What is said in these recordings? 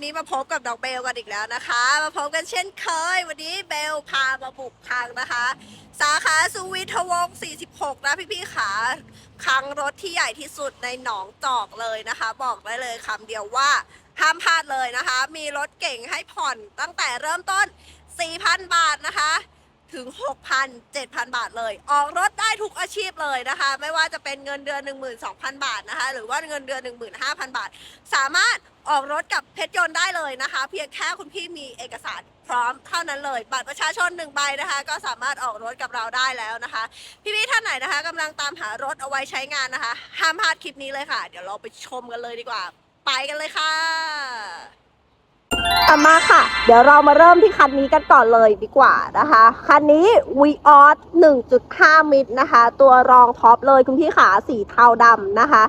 วันนี้มาพบกับดอกเบลกันอีกแล้วนะคะ มาพบกันเช่นเคย วันนี้เบลพามาบุกคลังนะคะ สาขาสุวิทวงศ์46 นะพี่ๆขาคังรถที่ใหญ่ที่สุดในหนองจอกเลยนะคะ บอกได้เลยคำเดียวว่าห้ามพลาดเลยนะคะ มีรถเก่งให้ผ่อนตั้งแต่เริ่มต้น 4,000 บาทนะคะ ถึง 6,000 7,000 บาทเลย ออกรถได้ทุกอาชีพเลยนะคะ ไม่ว่าจะเป็นเงินเดือน 12,000 บาทนะคะ หรือว่าเงินเดือน 15,000 บาท สามารถออกรถกับเพชรยนต์ได้เลยนะคะ เพียงแค่คุณพี่มีเอกสารพร้อมเท่านั้นเลย บัตรประชาชนหนึ่งใบนะคะ ก็สามารถออกรถกับเราได้แล้วนะคะ พี่ๆท่านไหนนะคะกำลังตามหารถเอาไว้ใช้งานนะคะ ห้ามพลาดคลิปนี้เลยค่ะ เดี๋ยวเราไปชมกันเลยดีกว่า ไปกันเลยค่ะ กลับมาค่ะ เดี๋ยวเรามาเริ่มที่คันนี้กันก่อนเลยดีกว่านะคะ คันนี้ v ีออส1.5 มิตรนะคะ ตัวรองท็อปเลยคุณพี่ขาสีเทาดำนะคะ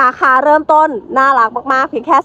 ราคาเริ่มต้นน่ารักมากๆ เพียงแค่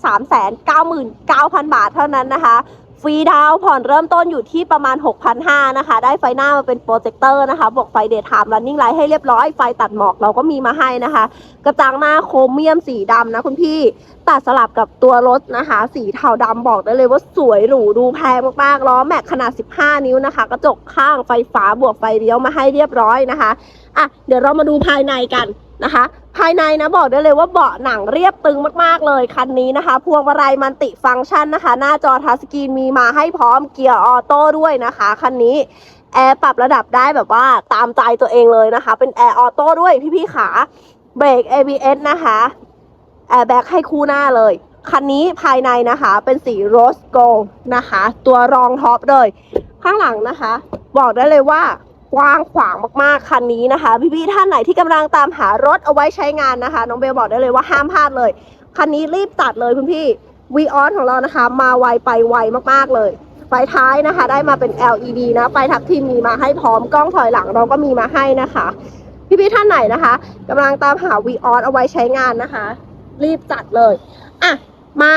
399,000 บาทเท่านั้นนะคะ ฟรีดาวผ่อนเริ่มต้นอยู่ที่ประมาณ 6,500นะคะ ได้ไฟหน้ามาเป็นโปรเจคเตอร์นะคะ บวกไฟเดย์ไทม์รันนิ่งไลท์ให้เรียบร้อย ไฟตัดหมอกเราก็มีมาให้นะคะ กระจังหน้าโครเมียมสีดำนะคุณพี่ ตัดสลับกับตัวรถนะคะ สีเทาดำบอกได้เลยว่าสวยหรูดูแพงมากๆ ล้อแม็กขนาด 15 นิ้วนะคะ กระจกข้างไฟฟ้าบวกไฟเลี้ยวมาให้เรียบร้อยนะคะ อะ เดี๋ยวเรามาดูภายในกัน นะคะ ภายในนะบอกได้เลยว่าเบาะหนังเรียบตึงมากๆเลยคันนี้นะคะ พวงมาลัยมันติฟังก์ชันนะคะ หน้าจอทัชสกรีนมีมาให้พร้อมเกียร์ออโต้ด้วยนะคะคันนี้แอร์ปรับระดับได้แบบว่าตามใจตัวเองเลยนะคะ เป็นแอร์ออโต้ด้วยพี่ๆขาเบรก ABS นะคะแอร์แบ็กให้คู่หน้าเลยคันนี้ภายในนะคะเป็นสีโรสโกลนะคะ ตัวรองท็อปเลย ข้างหลังนะคะ บอกได้เลยว่า ว้างขวางมากๆคันนี้นะคะ พี่ๆท่านไหนที่กำลังตามหารถเอาไว้ใช้งานนะคะ น้องเบลบอกได้เลยว่าห้ามพลาดเลย คันนี้รีบตัดเลยคุณพี่วีออสของเรานะคะ มาไวไปไวมากๆเลย ไฟท้ายนะคะ ได้มาเป็น LED นะไฟทับทิมมีมาให้พร้อมกล้องถอยหลังเราก็มีมาให้นะคะพี่ๆท่านไหนนะคะกำลังตามหาวีออสเอาไว้ใช้งานนะคะ รีบจัดเลย อะ มา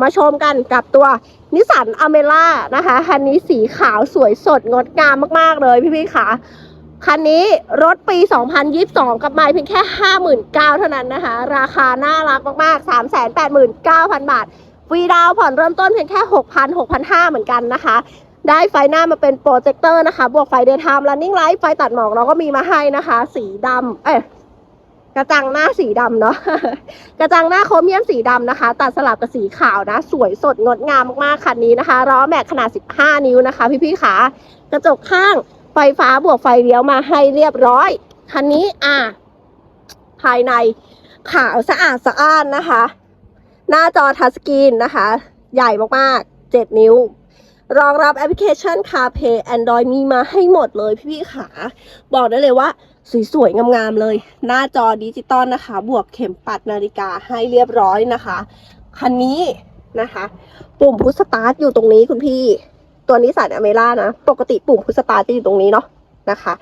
มาชมกันกับตัวนิสสันอเมร่านะคะคันนี้สีขาวสวยสดงดงามมากๆเลยพี่ๆค่ะคันนี้รถปี 2022 กับไมล์เพียงแค่ 59,000 เท่านั้นนะคะ ราคาน่ารักมาก ๆ 389,000 บาท ฟรีดาวผ่อนเริ่มต้นเพียงแค่ 6,000 6,500 เหมือนกันนะคะ ได้ไฟหน้ามาเป็นโปรเจคเตอร์นะคะ บวกไฟเดย์ไทม์รันนิ่งไลท์ไฟตัดหมอกเราก็มีมาให้นะคะ สีดำเอ้ย กระจังหน้าสีดำเนาะ กระจังหน้าโครเมียมสีดำนะคะ ตัดสลับกับสีขาวนะ สวยสดงดงามมากๆคันนี้นะคะล้อแม็กขนาด 15 นิ้วนะคะ พี่ๆขากระจกข้างไฟฟ้าบวกไฟเลี้ยวมาให้เรียบร้อย คันนี้อะภายในขาวสะอาดสะอ้านนะคะ หน้าจอทัชสกรีนนะคะ ใหญ่มากๆ 7 นิ้ว รองรับแอปพลิเคชัน CarPlay Android มีมาให้หมดเลยพี่ๆขา บอกได้เลยว่า สวยๆ งามๆ เลย หน้าจอดิจิตอลนะคะ บวกเข็มปัดนาฬิกาให้เรียบร้อยนะคะ คันนี้นะคะ ปุ่มพุชสตาร์ทอยู่ตรงนี้คุณพี่ ตัวนี้สันอเมร่านะ ปกติปุ่มพุชสตาร์ทจะอยู่ตรงนี้เนาะนะคะ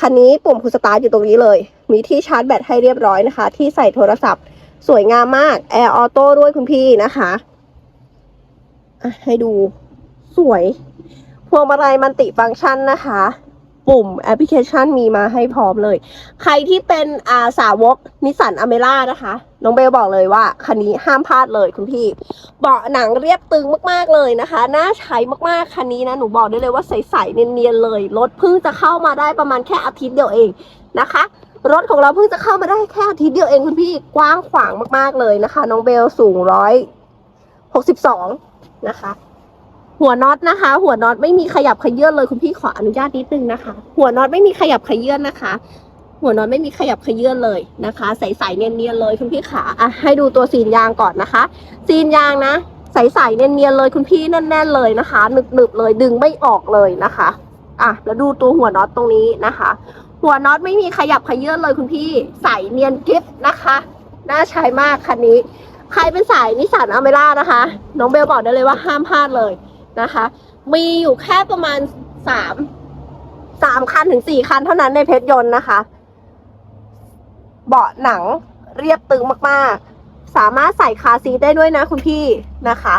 คันนี้ปุ่มพุชสตาร์ทอยู่ตรงนี้เลย มีที่ชาร์จแบตให้เรียบร้อยนะคะ ที่ใส่โทรศัพท์ สวยงามมากแอร์ออโต้ด้วยคุณพี่นะคะอะให้ดูสวย พวงมาลัยมันติฟังก์ชันนะคะ ปุ่มแอปพลิเคชันมีมาให้พร้อมเลย ใครที่เป็นอาสาวกนิสสันอเมร่านะคะ น้องเบลบอกเลยว่า คันนี้ห้ามพลาดเลยคุณพี่ เบาะหนังเรียบตึงมากๆเลยนะคะ น่าใช้มากๆ คันนี้นะ หนูบอกได้เลยว่าใสๆเนียนๆเลย รถเพิ่งจะเข้ามาได้ประมาณแค่อาทิตย์เดียวเองนะคะ รถของเราเพิ่งจะเข้ามาได้แค่อาทิตย์เดียวเองคุณพี่ กว้างขวางมากๆเลยนะคะ น้องเบลสูงร้อยหกสิบสองนะคะ หัวน็อตนะคะ หัวน็อตไม่มีขยับขยื่นเลยคุณพี่ขออนุญาตนิดนึงนะคะ หัวน็อตไม่มีขยับขยื่นนะคะ หัวน็อตไม่มีขยับขยื่นเลยนะคะ ใสๆเนียนๆเลยคุณพี่ขาอะให้ดูตัวซีนยางก่อนนะคะ ซีนยางนะ ใสๆเนียนๆเลยคุณพี่แน่นๆเลยนะคะหนึบๆเลยดึงไม่ออกเลยนะคะอะแล้วดูตัวหัวน็อตตรงนี้นะคะ หัวน็อตไม่มีขยับขยื่นเลยคุณพี่ใสเนียนกริฟนะคะน่าใช้มากคันนี้ ใครเป็นสายนิสสันอเมร่านะคะ น้องเบลบอกได้เลยว่าห้ามพลาดเลย นะคะ มีอยู่แค่ประมาณสามสามคันถึงสี่คันเท่านั้นในเพชรยนต์นะคะ เบาะหนังเรียบตึงมากๆ สามารถใส่คาซีทได้ด้วยนะคุณพี่นะคะ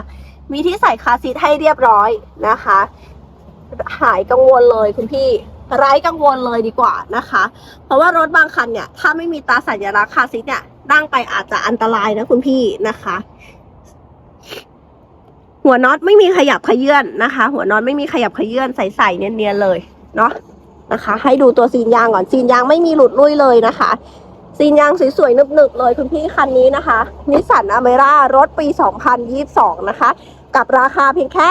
มีที่ใส่คาซีทให้เรียบร้อยนะคะ หายกังวลเลยคุณพี่ไร้กังวลเลยดีกว่านะคะ เพราะว่ารถบางคันเนี่ย ถ้าไม่มีตาสัญลักษณ์คาซีทเนี่ยนั่งไปอาจจะอันตรายนะคุณพี่นะคะ หัวน็อตไม่มีขยับขยื่นนะคะ หัวน็อตไม่มีขยับขยื่นใสๆเนียนๆเลยเนาะนะคะ ให้ดูตัวซีนยางก่อนซีนยางไม่มีหลุดลุ่ยเลยนะคะ ซีนยางสวยๆนึบๆเลยคุณพี่คันนี้นะคะนิสสันอเมร่ารถปี 2022 นะคะ กับราคาเพียงแค่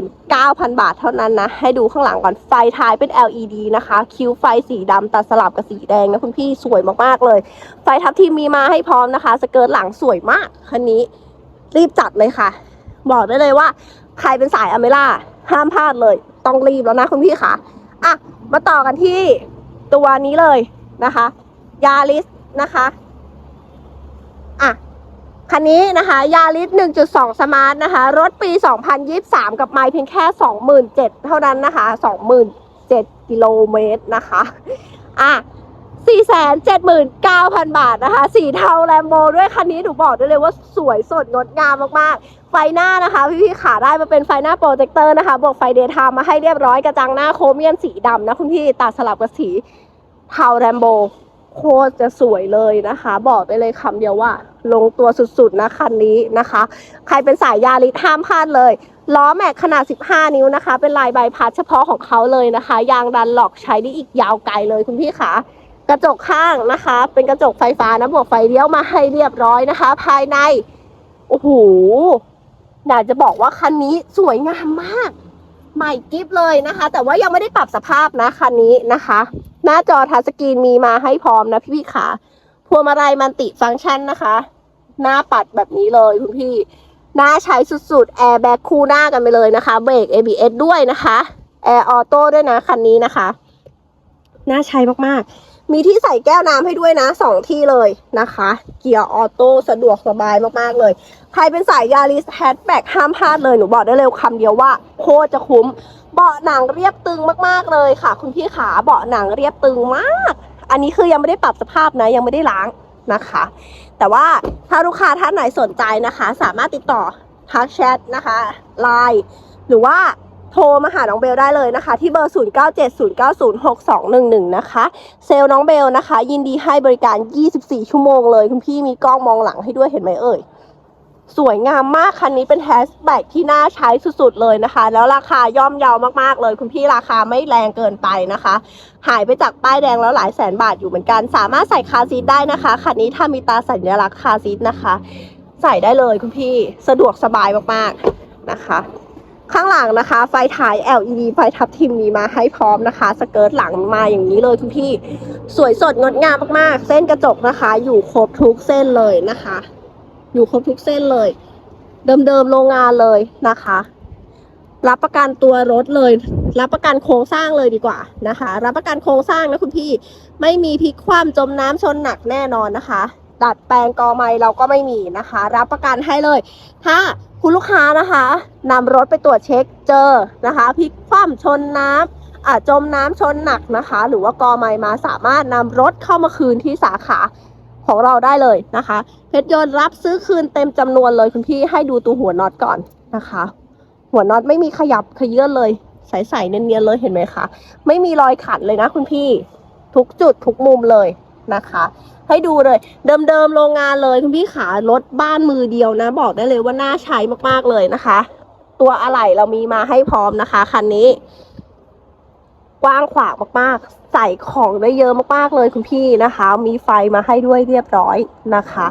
389,000 บาทเท่านั้นนะ ให้ดูข้างหลังก่อนไฟท้ายเป็น LED นะคะ คิ้วไฟสีดำตัดสลับกับสีแดงนะคุณพี่สวยมากๆเลย ไฟทับทีมมีมาให้พร้อมนะคะ สเกิร์ตหลังสวยมากคันนี้รีบจัดเลยค่ะ บอกได้เลยว่า ใครเป็นสายอเมร่าห้ามพลาดเลย ต้องรีบแล้วนะคุณพี่ค่ะอะ มาต่อกันที่ตัวนี้เลยนะคะ ยาริสนะคะอะคันนี้นะคะยาริส1.2 สมาร์ทนะคะ รถปี 2023 กับไมล์เพียงแค่ 27,000 เท่านั้นนะคะ 27,000กิโลเมตรนะคะ อะ 479,000 บาทนะคะ สีเทาแลมโบด้วยคันนี้หนูบอกได้เลยว่าสวยสดงดงามมากๆ ไฟหน้านะคะ พี่ๆขาได้มาเป็นไฟหน้าโปรเจคเตอร์นะคะ บวกไฟเดย์ไทม์มาให้เรียบร้อยกระจังหน้าโครเมียนสีดำนะคุณพี่ตัดสลับกับสีเทาแรมโบโคตรจะสวยเลยนะคะ บอกได้เลยคำเดียวว่า ลงตัวสุดๆนะคันนี้นะคะ ใครเป็นสายยาริสห้ามพลาดเลยล้อแม็กขนาด 15 นิ้วนะคะ เป็นลายใบพัดเฉพาะของเขาเลยนะคะ ยางดันหลอกใช้ได้อีกยาวไกลเลยคุณพี่ขา กระจกข้างนะคะ เป็นกระจกไฟฟ้านะบวกไฟเลี้ยวมาให้เรียบร้อยนะคะ ภายในโอ้โหอยากจะบอกว่าคันนี้สวยงามมาก ใหม่กิฟเลยนะคะ แต่ว่ายังไม่ได้ปรับสภาพนะคันนี้นะคะ หน้าจอทัชสกรีนมีมาให้พร้อมนะพี่พี่ขาพวงมาลัยมันติฟังก์ชันนะคะ หน้าปัดแบบนี้เลยคุณพี่หน้าใช้สุดๆแอร์แบ็คคู่หน้ากันไปเลยนะคะเบรก ABS ด้วยนะคะแอร์ออโต้ด้วยนะคันนี้นะคะ น่าใช้มากๆ มีที่ใส่แก้วน้ำให้ด้วยนะสองที่เลยนะคะ เกียร์ออโต้สะดวกสบายมากๆเลย ใครเป็นสายยาริสแฮชแบ็กห้ามพลาดเลย หนูบอกได้เลยคำเดียวว่าโคตรจะคุ้ม เบาะหนังเรียบตึงมากๆเลยค่ะ คุณพี่ขาเบาะหนังเรียบตึงมาก อันนี้คือยังไม่ได้ปรับสภาพนะ ยังไม่ได้ล้างนะคะ แต่ว่าถ้าลูกค้าท่านไหนสนใจนะคะ สามารถติดต่อทักแชทนะคะไลน์หรือว่า โทรมาหาน้องเบลได้เลยนะคะ ที่เบอร์ 0970906211 นะคะ เซลล์น้องเบลนะคะ ยินดีให้บริการ 24 ชั่วโมงเลย คุณพี่มีกล้องมองหลังให้ด้วยเห็นไหมเอ่ยสวยงามมากคันนี้เป็นแฮชแบ็กที่น่าใช้สุดๆเลยนะคะ แล้วราคาย่อมเยาวมากๆเลย คุณพี่ราคาไม่แรงเกินไปนะคะ หายไปจากป้ายแดงแล้วหลายแสนบาทอยู่เหมือนกัน สามารถใส่คาร์ซีทได้นะคะ คันนี้ถ้ามีตาสัญลักษณ์คาร์ซีทนะคะ ใส่ได้เลยคุณพี่สะดวกสบายมากๆนะคะ ข้างหลังนะคะ ไฟถ่าย LED ไฟทับทิมมีมาให้พร้อมนะคะ สเกิร์ตหลังมาอย่างนี้เลยคุณพี่สวยสดงดงามมากๆ เส้นกระจกนะคะ อยู่ครบทุกเส้นเลยนะคะ อยู่ครบทุกเส้นเลย เดิมๆโรงงานเลยนะคะ รับประกันตัวรถเลย รับประกันโครงสร้างเลยดีกว่านะคะ รับประกันโครงสร้างนะคุณพี่ไม่มีพลิกคว่ำจมน้ำชนหนักแน่นอนนะคะ ดัดแปลงกอไม้เราก็ไม่มีนะคะ รับประกันให้เลย ถ้าคุณลูกค้านะคะนำรถไปตรวจเช็คเจอนะคะพลิกคว่ำชนน้ำอาจจมน้ำชนหนักนะคะ หรือว่ากอไม้มาสามารถนำรถเข้ามาคืนที่สาขาของเราได้เลยนะคะ เพชรยนต์รับซื้อคืนเต็มจำนวนเลยคุณพี่ให้ดูตัวหัวน็อตก่อนนะคะ หัวน็อตไม่มีขยับขยื่นเลยใสๆเนียนๆเลยเห็นไหมคะ ไม่มีรอยขัดเลยนะคุณพี่ ทุกจุดทุกมุมเลยนะคะ ให้ดูเลย เดิมๆโรงงานเลยคุณพี่ขารถบ้านมือเดียวนะ บอกได้เลยว่าน่าใช้มากๆเลยนะคะ ตัวอะไหล่เรามีมาให้พร้อมนะคะคันนี้ กว้างขวางมากๆ ใส่ของได้เยอะมากๆเลยคุณพี่นะคะ มีไฟมาให้ด้วยเรียบร้อยนะคะ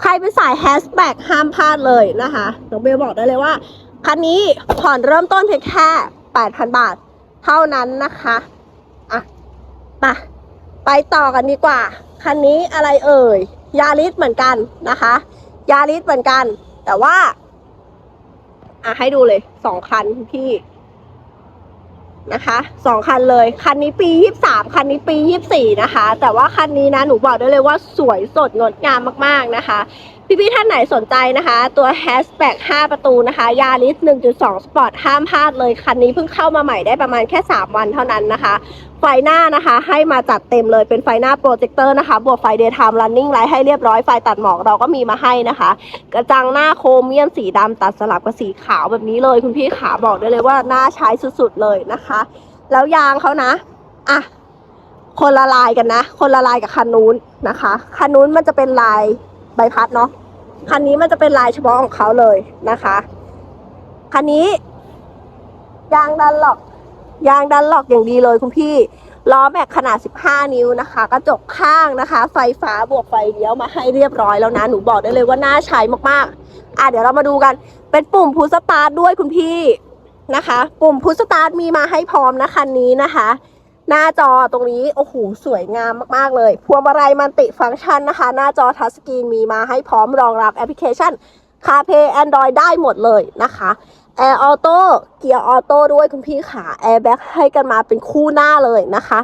ใครเป็นสายแฮชแบ็กห้ามพลาดเลยนะคะน้องเบลบอกได้เลยว่าคันนี้ผ่อนเริ่มต้นเพียงแค่8,000 บาทเท่านั้นนะคะอะมาไปต่อกันดีกว่า คันนี้อะไรเอ่ย ยาริสเหมือนกันนะคะ ยาริสเหมือนกัน แต่ว่า อะให้ดูเลยสองคันพี่นะคะสองคันเลย คันนี้ปียี่สามคันนี้ปียี่สี่นะคะ แต่ว่าคันนี้นะหนูบอกได้เลยว่าสวยสดงดงามมากๆนะคะ พี่ๆท่านไหนสนใจนะคะ ตัว Hatchback 5ประตูนะคะยาริส1.2 Sport ห้ามพลาดเลยคันนี้เพิ่งเข้ามาใหม่ได้ประมาณแค่ 3 วันเท่านั้นนะคะ ไฟหน้านะคะให้มาจัดเต็มเลยเป็นไฟหน้าโปรเจคเตอร์นะคะ บวกไฟ Daytime Running Light ให้เรียบร้อยไฟตัดหมอกเราก็มีมาให้นะคะ กระจังหน้าโครเมียมสีดำตัดสลับกับสีขาวแบบนี้เลย คุณพี่ขาบอกได้เลยว่าหน่าใช้สุดๆเลยนะคะ แล้วยางเขานะอะคนละลายกันนะ คนละลายกับคันนู้นนะคะ คันนู้นมันจะเป็นลาย บพัดเนาะคันนี้มันจะเป็นลายเฉพาะของเขาเลยนะคะคันนี้ ยางดันหลอก ยางดันหลอกอย่างดีเลยคุณพี่ล้อแม็กขนาด 15 นิ้วนะคะ กระจกข้างนะคะ ไฟฟ้าบวกไฟเลี้ยวมาให้เรียบร้อยแล้วนะ หนูบอกได้เลยว่าน่าใช้มากๆ อะเดี๋ยวเรามาดูกัน เป็นปุ่มพุสตาร์ทด้วยคุณพี่นะคะ ปุ่มพุสตาร์ทมีมาให้พร้อมนะคันนี้นะคะ หน้าจอตรงนี้ โอ้โห สวยงามมาก ๆ เลย พวงมาลัยมันติฟังก์ชันนะคะ หน้าจอทัชสกรีนมีมาให้พร้อมรองรับแอปพลิเคชัน CarPlay Android ได้หมดเลยนะคะ Air Auto เกียร์ออโต้ด้วยคุณพี่ขา Airbag ให้กันมาเป็นคู่หน้าเลยนะคะ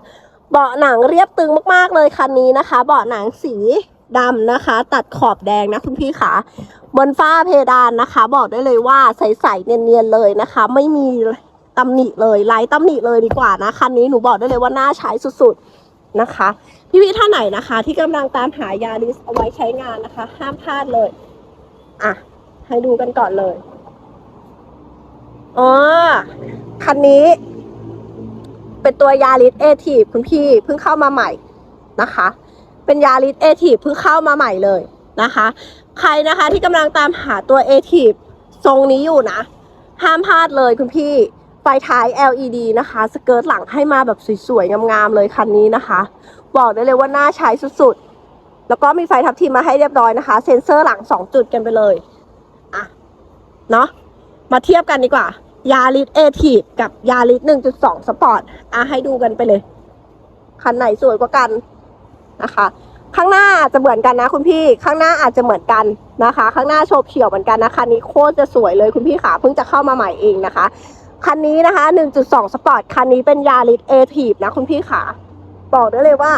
เบาะหนังเรียบตึงมากๆเลยคันนี้นะคะ เบาะหนังสีดำนะคะ ตัดขอบแดงนะคุณพี่ขาบนฝ้าเพดานนะคะ บอกได้เลยว่าใสๆเนียนๆเลยนะคะ ไม่มี ตำหนิเลยไร้ตำหนิเลยดีกว่านะคันนี้หนูบอกได้เลยว่าน่าใช้สุดๆนะคะ พี่ๆท่านไหนนะคะ ที่กำลังตามหายาริสเอาไว้ใช้งานนะคะ ห้ามพลาดเลย อะ ให้ดูกันก่อนเลยอ๋อคันนี้ เป็นตัวยาริสเอทีฟคุณพี่เพิ่งเข้ามาใหม่นะคะ เป็นยาริสเอทีฟเพิ่งเข้ามาใหม่เลยนะคะ ใครนะคะที่กำลังตามหาตัวเอทีฟทรงนี้อยู่นะ ห้ามพลาดเลยคุณพี่ ฟท้าย LED นะคะ สเกิร์ตหลังให้มาแบบสวยๆ งามๆ เลยคันนี้นะคะ บอกได้เลยว่าน่าใช้สุดๆ แล้วก็มีไฟทับทิมมาให้เรียบร้อยนะคะ เซ็นเซอร์หลัง 2 จุดกันไปเลย อะ เนาะ มาเทียบกันดีกว่ายาริสเอทีฟกับยาริส1.2 สปอร์ต อะ ให้ดูกันไปเลย คันไหนสวยกว่ากันนะคะ ข้างหน้าจะเหมือนกันนะคุณพี่ ข้างหน้าอาจจะเหมือนกันนะคะ ข้างหน้าโฉบเฉียวเหมือนกันนะคันนี้โคตรจะสวยเลยคุณพี่ขาเพิ่งจะเข้ามาใหม่เองนะคะ คันนี้นะคะ 1.2 สปอร์ต คันนี้เป็นยาริสเอทีฟนะคุณพี่ขาบอกได้เลยว่า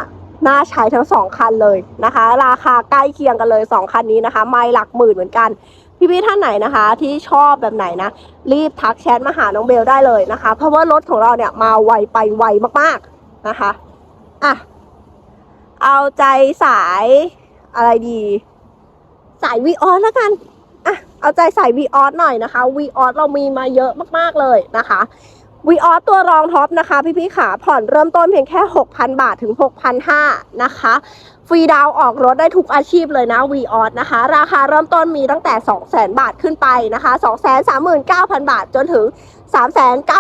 น่าใช้ทั้งสองคันเลยนะคะ ราคาใกล้เคียงกันเลยสองคันนี้นะคะ ไม่หลักหมื่นเหมือนกัน พี่ๆท่านไหนนะคะ ที่ชอบแบบไหนนะ รีบทักแชทมาหาน้องเบลได้เลยนะคะ เพราะว่ารถของเราเนี่ยมาไวไปไวมากๆนะคะอะเอาใจสายอะไรดี สายวีออสแล้วกัน อะเอาใจใสายวีออสหน่อยนะคะวีออสเรามีมาเยอะมากๆเลยนะคะวีออสตัวรองท็อปนะคะ พี่ๆขาผ่อนเริ่มต้นเพียงแค่ 6,000 บาทถึง 6,500นะคะฟรีดาวออกรถได้ทุกอาชีพเลยนะวีออสนะคะ ราคาเริ่มต้นมีตั้งแต่ 200,000 บาทขึ้นไปนะคะ239,000 บาทจนถึง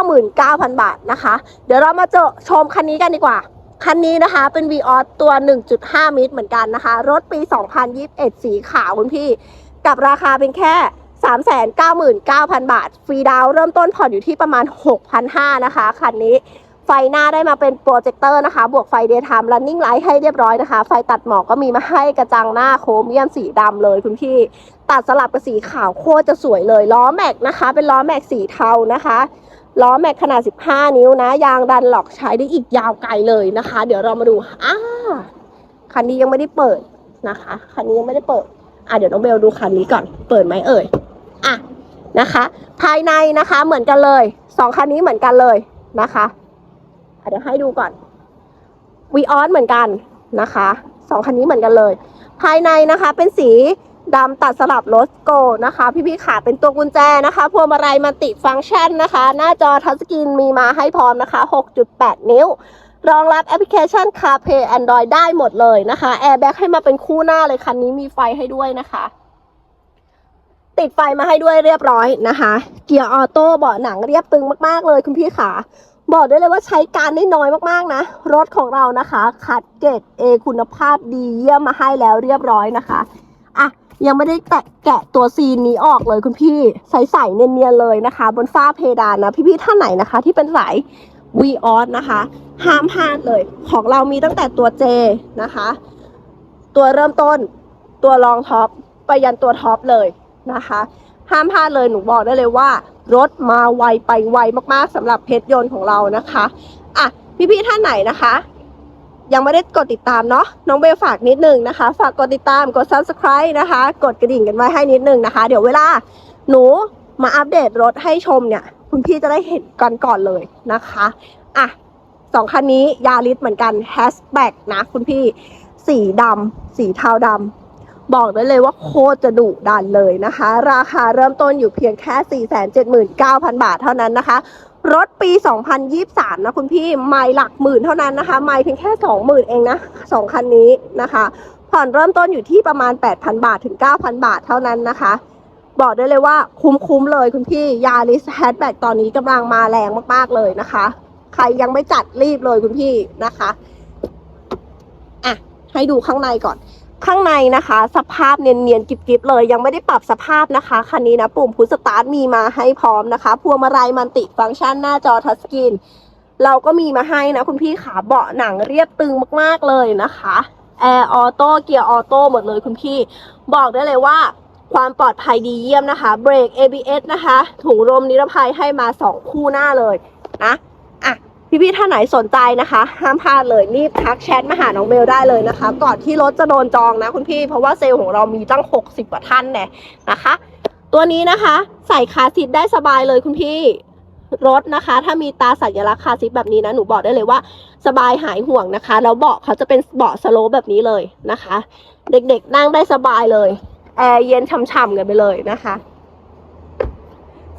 399,000 บาทนะคะ เดี๋ยวเรามาเจอชมคันนี้กันดีกว่าคันนี้นะคะเป็น v ีออตัว 1.5 มิตรเหมือนกันนะคะ รถปี 2021 สีขาวคุณพี่ กับราคาเป็นแค่ 399,000 บาท ฟรีดาวเริ่มต้นผ่อนอยู่ที่ประมาณ 6,500นะคะ คันนี้ไฟหน้าได้มาเป็นโปรเจคเตอร์นะคะ บวกไฟเดย์ไทม์ running light ให้เรียบร้อยนะคะ ไฟตัดหมอกก็มีมาให้กระจังหน้าโครเมียมสีดำเลยคุณพี่ ตัดสลับกับสีขาวโคตรจะสวยเลย ล้อแม็กนะคะ เป็นล้อแม็กสีเทานะคะล้อแม็กขนาด 15 นิ้วนะ ยางดันหลอกใช้ได้อีกยาวไกลเลยนะคะ เดี๋ยวเรามาดูอ่าคันนี้ยังไม่ได้เปิดนะคะ คันนี้ยังไม่ได้เปิด อะเดี๋ยวน้องเบลดูคันนี้ก่อน เปิดไหมเอ่ย อะนะคะ ภายในนะคะเหมือนกันเลยสองคันนี้เหมือนกันเลยนะคะเดี๋ยวให้ดูก่อนวีออสเหมือนกันนะคะสองคันนี้เหมือนกันเลย ภายในนะคะเป็นสีดำตัดสลับโลโกนะคะ พี่ๆขาเป็นตัวกุญแจนะคะพวงมาลัยมันติฟังก์ชันนะคะ หน้าจอทัชสกรีนมีมาให้พร้อมนะคะ 6.8 นิ้ว รองรับแอปพลิเคชัน CarPlay Android ได้หมดเลยนะคะ Airbag ให้มาเป็นคู่หน้าเลยคันนี้มีไฟให้ด้วยนะคะ ติดไฟมาให้ด้วยเรียบร้อยนะคะ เกียร์ออโต้เบาะหนังเรียบตึงมากๆเลยคุณพี่ขาบอกได้เลยว่าใช้การได้น้อยมากๆนะ รถของเรานะคะคัดเกรด A คุณภาพดีเยี่ยมมาให้แล้วเรียบร้อยนะคะอะยังไม่ได้แกะแกะตัวซีนนี้ออกเลยคุณพี่ใสๆเนียนๆเลยนะคะ บนฝ้าเพดานนะ พี่ๆท่านไหนนะคะ ที่เป็นสาย v ีออสนะคะ ห้ามพลาดเลย ของเรามีตั้งแต่ตัว J นะคะ ตัวเริ่มต้น ตัวรองท็อปไปยันตัวท็อปเลยนะคะ ห้ามพลาดเลยหนูบอกได้เลยว่า รถมาไวไปไวมากๆสำหรับเพชรยนต์ของเรานะคะอะพี่ๆท่านไหนนะคะยังไม่ได้กดติดตามเนาะน้องเบลฝากนิดนึงนะคะ ฝากกดติดตามกด subscribe นะคะ กดกระดิ่งกันไว้ให้นิดนึงนะคะ เดี๋ยวเวลาหนูมาอัปเดตรถให้ชมเนี่ย คุณพี่จะได้เห็นกันก่อนเลยนะคะอะ องคันนี้ยาริสเหมือนกันแฮชแบ็กนะคุณพี่สีดำสีเทาดำบอกได้เลยว่าโคตรจะดุดันเลยนะคะ ราคาเริ่มต้นอยู่เพียงแค่ 479,000 บาทเท่านั้นนะคะ รถปี 2023 นะคุณพี่ไม่หลักหมื่นเท่านั้นนะคะ ไม่เพียงแค่ 20,000 เองนะสองคันนี้นะคะผ่อนเริ่มต้นอยู่ที่ประมาณ 8,000 บาทถึง 9,000 บาทเท่านั้นนะคะ บอกได้เลยว่าคุ้มๆเลยคุณพี่ยาริสแฮชแบ็กตอนนี้กำลังมาแรงมากๆเลยนะคะ ใครยังไม่จัดรีบเลยคุณพี่นะคะอะให้ดูข้างในก่อน ข้างในนะคะ สภาพเนียนๆกิบๆเลยยังไม่ได้ปรับสภาพนะคะคันนี้นะปุ่มพุชสตาร์ทมีมาให้พร้อมนะคะพวงมาลัยมันติฟังก์ชันหน้าจอทัชสกรีนเราก็มีมาให้นะคุณพี่ขาเบาะหนังเรียบตึงมากๆเลยนะคะแอร์ออโต้เกียร์ออโต้หมดเลยคุณพี่ บอกได้เลยว่าความปลอดภัยดีเยี่ยมนะคะ เบรก ABS นะคะ ถุงลมนิรภัยให้มา 2 คู่หน้าเลยนะ อ่พี่ๆท่านไหนสนใจนะคะ ห้ามพลาดเลยรีบทักแชทมาหาน้องเบลได้เลยนะคะ ก่อนที่รถจะโดนจองนะคุณพี่ เพราะว่าเซลล์ของเรามีตั้ง 60 กว่าท่านแน่นะคะ ตัวนี้นะคะ ใส่คาซีทได้สบายเลยคุณพี่รถนะคะ ถ้ามีตาสัญลักษณ์คาซีทแบบนี้นะหนูบอกได้เลยว่า สบายหายห่วงนะคะแล้วเบาะเขาจะเป็นเบาะสโลแบบนี้เลยนะคะ เด็กๆนั่งได้สบายเลยแอร์เย็นช่ำๆกันไปเลยนะคะ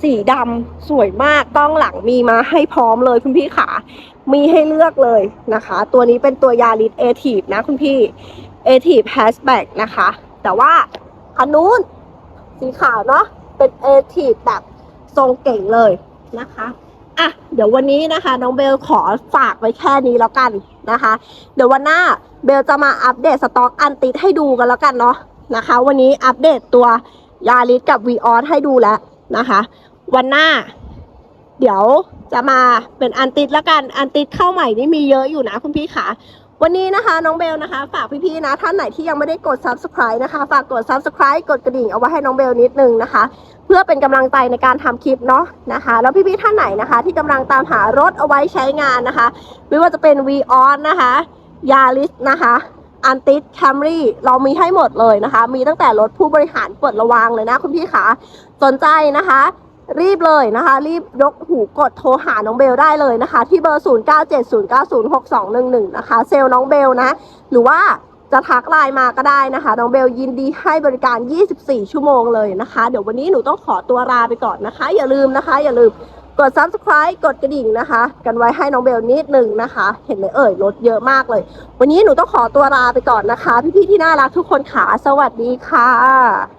สีดำสวยมากกล้องหลังมีมาให้พร้อมเลยคุณพี่ขามีให้เลือกเลยนะคะ ตัวนี้เป็นตัวยาริสเอทีฟนะคุณพี่เอทีฟแฮชแบ็กนะคะ แต่ว่าคันนู้นสีขาวเนาะเป็นเอทีฟแบบทรงเก่งเลยนะคะอะเดี๋ยววันนี้นะคะน้องเบลขอฝากไว้แค่นี้แล้วกันนะคะ เดี๋ยววันหน้าเบลจะมาอัปเดตสต็อกอันติดให้ดูกันแล้วกันเนาะนะคะ วันนี้อัปเดตตัวยาริสกับวีออสให้ดูแล้วนะคะ วันหน้า เดี๋ยวจะมาเป็นอันติดแล้วกันอันติดเข้าใหม่นี่มีเยอะอยู่นะคุณพี่ขาวันนี้นะคะน้องเบลนะคะ ฝากพี่ๆนะ ท่านไหนที่ยังไม่ได้กด subscribe นะคะ ฝากกด subscribe กดกระดิ่งเอาไว้ให้น้องเบลนิดนึงนะคะ เพื่อเป็นกำลังใจในการทำคลิปเนาะนะคะ แล้วพี่ๆท่านไหนนะคะ ที่กำลังตามหารถเอาไว้ใช้งานนะคะ ไม่ว่าจะเป็น v ีออนนะคะยาริสนะคะอันติสแคมรี่เรามีให้หมดเลยนะคะ มีตั้งแต่รถผู้บริหารเปิดระวางเลยนะคุณพี่ขาสนใจนะคะ รีบเลยนะคะ รีบยกหูกดโทรหาน้องเบลได้เลยนะคะ ที่เบอร์ 0970906211 นะคะ เซลล์น้องเบลนะ หรือว่าจะทักไลน์มาก็ได้นะคะ น้องเบลยินดีให้บริการ 24 ชั่วโมงเลยนะคะ เดี๋ยววันนี้หนูต้องขอตัวลาไปก่อนนะคะ อย่าลืมนะคะ อย่าลืมกด subscribe กดกระดิ่งนะคะ กันไว้ให้น้องเบลนิดหนึ่งนะคะ เห็นไหมเอ่ยรถเยอะมากเลย วันนี้หนูต้องขอตัวลาไปก่อนนะคะ พี่ๆที่น่ารักทุกคนขาสวัสดีค่ะ